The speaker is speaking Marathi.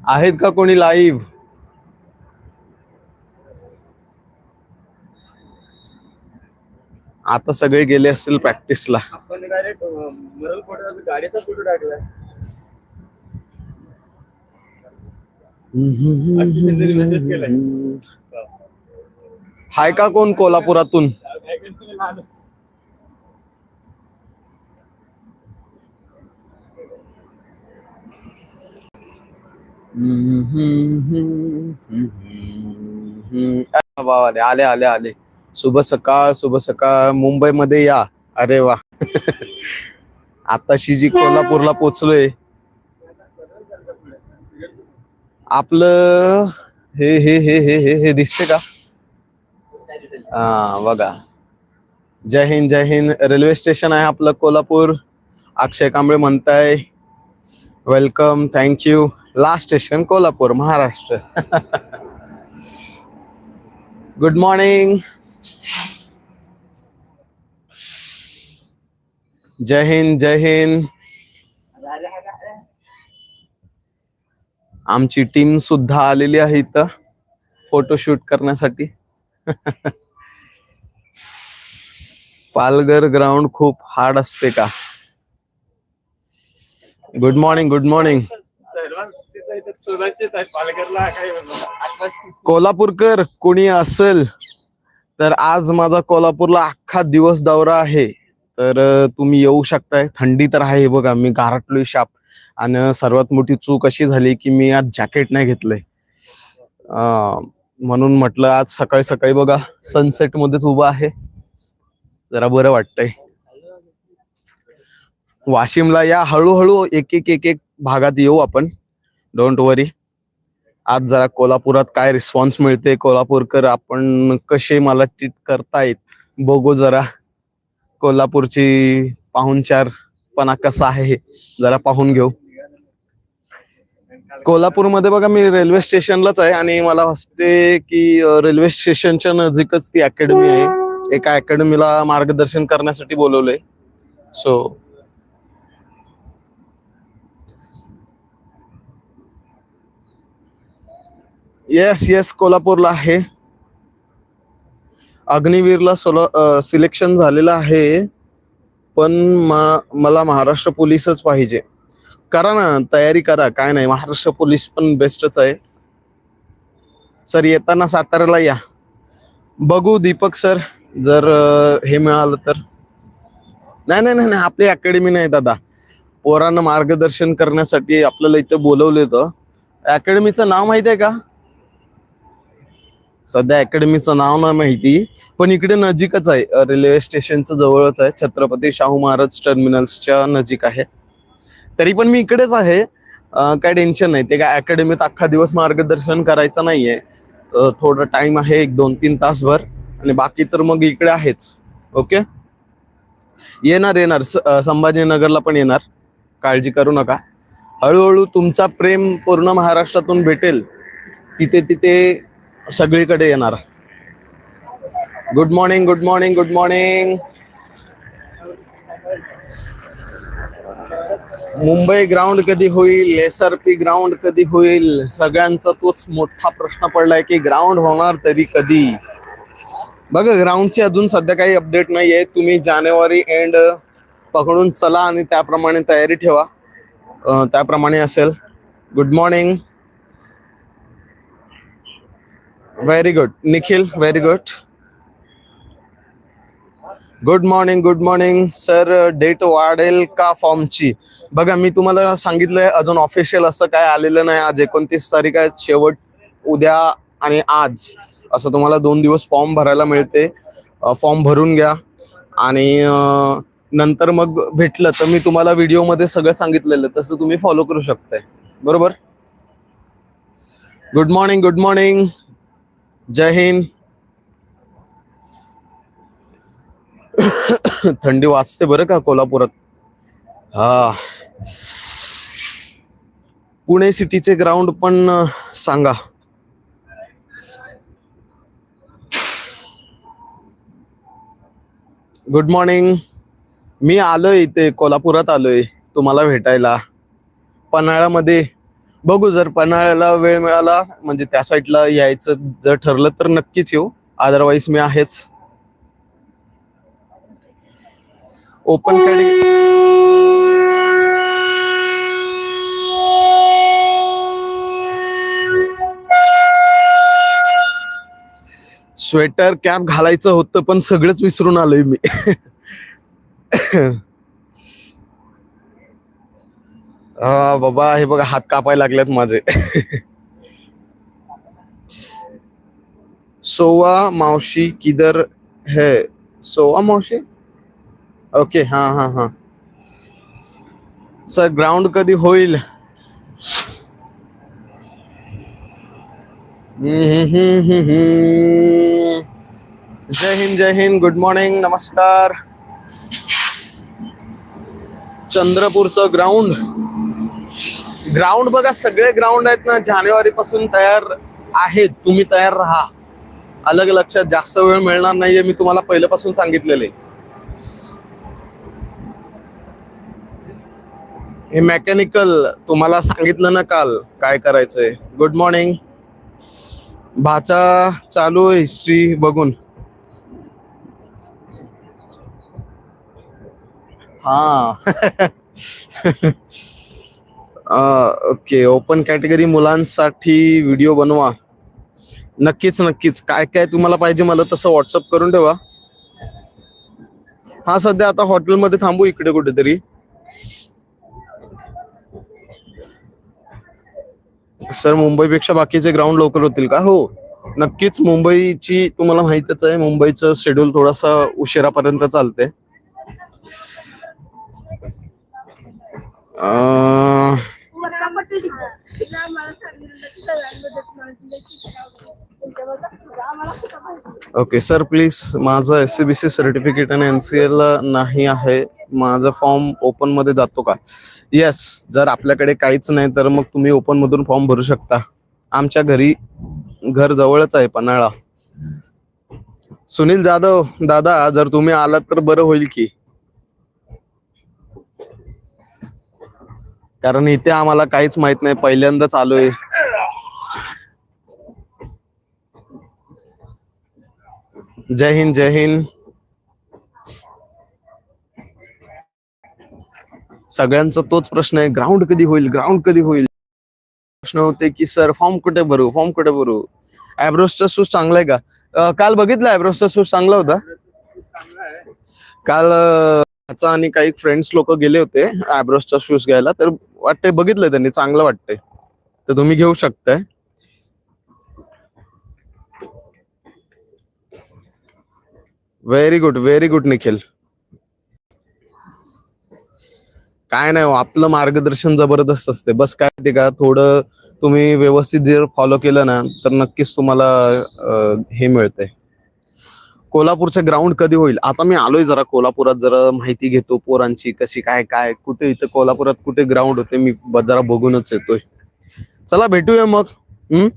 आहेत का कोणी लाईव्ह आता सगळे गेले असतील प्रॅक्टिसला. हाय का कोण कोल्हापुरातून? आले आले आले आले. शुभ सकाळ शुभ सकाळ. मुंबईमध्ये या. अरे वा. आताशी जी कोल्हापूरला पोचलोय. आपलं हे हे हे हे हे हे दिसते का? हा बघा. जय हिंद जय हिंद. रेल्वे स्टेशन आहे आपलं कोल्हापूर. अक्षय कांबळे म्हणताय. Welcome thank you last station Kolhapur Maharashtra. Good morning जय हिंद जय हिंद. आमची टीम सुद्धा आलेली आहे इथं फोटोशूट करण्यासाठी. पालघर ग्राउंड खूप हार्ड असते का? गुड मॉर्निंग गुड मॉर्निंग पालघरला काही म्हणलं कोल्हापूरकर कोणी असेल तर आज माझा कोल्हापूरला अख्खा दिवस दौरा आहे. तर तुम्ही येऊ शकताय. थंडी तर आहे बघा मी गारटलोय शाप. आणि सर्वात मोठी चूक अशी झाली की मी आज जॅकेट नाही घेतलंय. म्हणून म्हटलं आज सकाळी सकाळी बघा सनसेट मध्येच उभा आहे. जरा बरं वाटतंय. वाशिमला या हळूहळू एक एक एक एक भागात येऊ आपण. डोंट वरी आज जरा कोल्हापुरात काय रिस्पॉन्स मिळते? कोल्हापूरकर आपण कसे मला ट्रीट करतायत? बघू जरा. कोल्हापूरची पाहुणचारपणा कसा आहे हे जरा पाहून घेऊ. कोल्हापूरमध्ये बघा मी रेल्वे स्टेशनलाच आहे आणि मला वाटते की रेल्वे स्टेशनच्या नजीकच ती अकॅडमी आहे. एका अकॅडमीला मार्गदर्शन करण्यासाठी बोलवलंय. सो येस येस कोल्हापूरला आहे. अग्निवीरला सोला सिलेक्शन झालेलं आहे. पण मा- मला महाराष्ट्र पोलीसच पाहिजे. करा ना तयारी करा. काय नाही महाराष्ट्र पोलीस पण बेस्टच आहे. सर येताना साताऱ्याला या. बघू दीपक सर जर हे मिळालं तर. नाही नाही नाही नाही, आपली अकॅडमी नाही दादा. पोरांना मार्गदर्शन करण्यासाठी आपल्याला इथे बोलवलं होतं. अकॅडमीचं नाव माहिती आहे का? सध्या अकॅडमीचं नाव नाही माहिती पण इकडे नजीकच आहे. रेल्वे स्टेशनचं जवळच आहे. छत्रपती शाहू महाराज टर्मिनल्सच्या नजीक आहे. तरी पण मी इकडेच आहे. काय टेन्शन नाही. ते काय अकॅडमीत अख्खा दिवस मार्गदर्शन करायचं नाहीये. अ, थोडं टाइम आहे एक दोन तीन तासभर. आणि बाकी तर मग इकडे आहेच. ओके येणार येणार. संभाजीनगरला पण येणार. काळजी करू नका. हळूहळू तुमचा प्रेम पूर्ण महाराष्ट्रातून भेटेल. तिथे तिथे सगळीकडे येणार. Good morning good morning good morning Mumbai ground कधी होईल एस आर पी ग्राउंड कधी होईल सगळ्यांचा तोच मोठा प्रश्न पडलाय की ग्राउंड होणार तरी कधी? बघा ग्राउंडची अजून सध्या काही अपडेट नाही आहे तुम्ही जानेवारी एंड पकडून चला आणि त्याप्रमाणे तयारी ठेवा. त्याप्रमाणे असेल. Good morning very good Nikhil very good good morning good morning sir date वाढेल का फॉर्मची बघा मी तुम्हाला सांगितलंय अजून ऑफिशियल असं काय आलेलं नाही. आज एकोणतीस तारीख आहे. शेवट उद्या आणि आज असं तुम्हाला दोन दिवस फॉर्म भरायला मिळते. फॉर्म भरून घ्या. आणि नंतर मग भेटलं तर मी तुम्हाला व्हिडिओमध्ये सगळं सांगितलेलं. तसं तुम्ही फॉलो करू शकताय. बरोबर? गुड मॉर्निंग गुड मॉर्निंग जय हिंद। थंडी वाजते बरं का कोल्हापुरात? हा. पुणे सिटीचे ग्राउंड पण सांगा. गुड मॉर्निंग मी आलोय इथे कोल्हापुरात आलोय तुम्हाला भेटायला. पन्हाळ्यामध्ये बघू जर पन्हाळ्याला वेळ मिळाला म्हणजे त्या साईडला यायचं जर ठरलं तर नक्कीच येऊ. अदरवाईज मी आहेच. ओपन स्वेटर कॅप घालायचं होतं पण सगळंच विसरून आलोय मी. हा बाबा हे बघा हात कापायला लागलेत माझे. सोवा मावशी किधर है सोवा मावशी? ओके हा हा हा. सर ग्राउंड कधी होईल? जय हिंद जय हिंद गुड मॉर्निंग नमस्कार. चंद्रपूरचं ग्राउंड ग्राउंड बघा सगळे ग्राउंड आहेत ना जानेवारी पासून तयार आहेत. तुम्ही तयार राहा. अलग लक्षात जास्त वेळ मिळणार नाहीये मी तुम्हाला पहिल्यापासून सांगितलेले हे मेकॅनिकल तुम्हाला सांगितलं ना काल काय करायचंय. गुड मॉर्निंग भाचा चालू हिस्ट्री बघून. हा. ओके ओपन कॅटेगरी मुलांसाठी व्हिडिओ बनवा. नक्कीच नक्कीच. काय काय तुम्हाला पाहिजे मला तसं व्हॉट्सअप करून ठेवा. हा सध्या आता हॉटेलमध्ये थांबू इकडे कुठेतरी. सर मुंबईपेक्षा बाकीचे ग्राउंड लवकर होतील का? हो. नक्कीच मुंबईची तुम्हाला माहितच आहे मुंबईचं शेड्यूल थोडासा उशिरापर्यंत चालते. अं, ओके सर प्लीज माझं S C B C certificate आणि एनसीएल नाही आहे. माझा फॉर्म ओपनमध्ये जातो का? येस जर आपल्याकडे काहीच नाही तर मग तुम्ही ओपन मधून फॉर्म भरू शकता. आमच्या घरी घर जवळच आहे पन्हाळा. सुनील जाधव दादा जर तुम्ही आलात तर बरं होईल की. कारण इथे आम्हाला काहीच माहीत नाही. पहिल्यांदाच आलोय. जय हिंद जय हिंद. सगळ्यांचा तोच प्रश्न आहे. ग्राउंड कधी होईल? ग्राउंड कधी होईल? प्रश्न होते की सर फॉर्म कुठे भरू? फॉर्म कुठे भरू? ऍब्रोसचा शूज चांगला आहे का? काल बघितलं ऍब्रोसचा शूज चांगला होता. काल ह्याचा आणि काही फ्रेंड्स लोक गेले होते ऍब्रोसचा शूज घ्यायला. तर वाटते बघितलंय त्यांनी चांगलं वाटतंय. तर तुम्ही घेऊ शकताय. Very good very good Nikhil. काय नाही हो, आपलं मार्गदर्शन जबरदस्त असते बस काय ते का थोडं तुम्ही व्यवस्थित जर फॉलो केलं ना तर नक्कीच तुम्हाला हे मिळतंय. कोल्हापूरचं ग्राउंड कधी होईल? आता मी आलोय जरा कोल्हापुरात जरा माहिती घेतो पोरांची कशी काय काय कुठे इथं कोल्हापुरात कुठे ग्राउंड होते मी जरा बघूनच येतोय. चला भेटूया मग. हम्म?